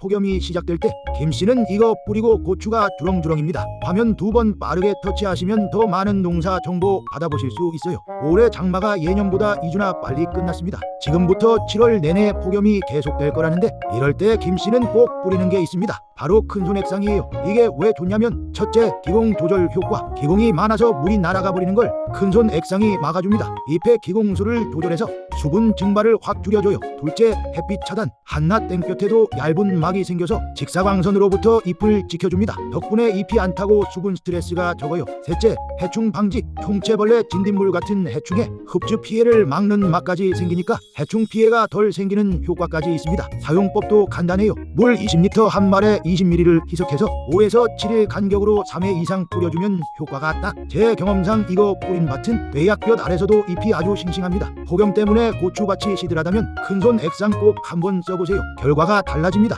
폭염이 시작될 때 김씨는 이거 뿌리고 고추가 주렁주렁입니다. 화면 두 번 빠르게 터치하시면 더 많은 농사 정보 받아보실 수 있어요. 올해 장마가 예년보다 2주나 빨리 끝났습니다. 지금부터 7월 내내 폭염이 계속될 거라는데 이럴 때 김씨는 꼭 뿌리는 게 있습니다. 바로 큰손 액상이에요. 이게 왜 좋냐면 첫째 기공 조절 효과. 기공이 많아서 물이 날아가 버리는 걸 큰손 액상이 막아줍니다. 잎의 기공수를 조절해서 수분 증발을 확 줄여줘요. 둘째 햇빛 차단. 한낮 땡볕에도 얇은 막이 생겨서 직사광선으로부터 잎을 지켜줍니다. 덕분에 잎이 안 타고 수분 스트레스가 적어요. 셋째 해충 방지. 총체벌레 진딧물 같은 해충에 흡주 피해를 막는 막까지 생기니까 해충 피해가 덜 생기는 효과까지 있습니다. 사용법도 간단해요. 물 20리터 한 말에 20ml를 희석해서 5에서 7일 간격으로 3회 이상 뿌려주면 효과가 딱 제 경험상 이거 뿌린 밭은 외약볕 아래서도 잎이 아주 싱싱합니다. 폭염 때문에 고추밭이 시들하다면 큰손 액상 꼭 한번 써보세요. 결과가 달라집니다.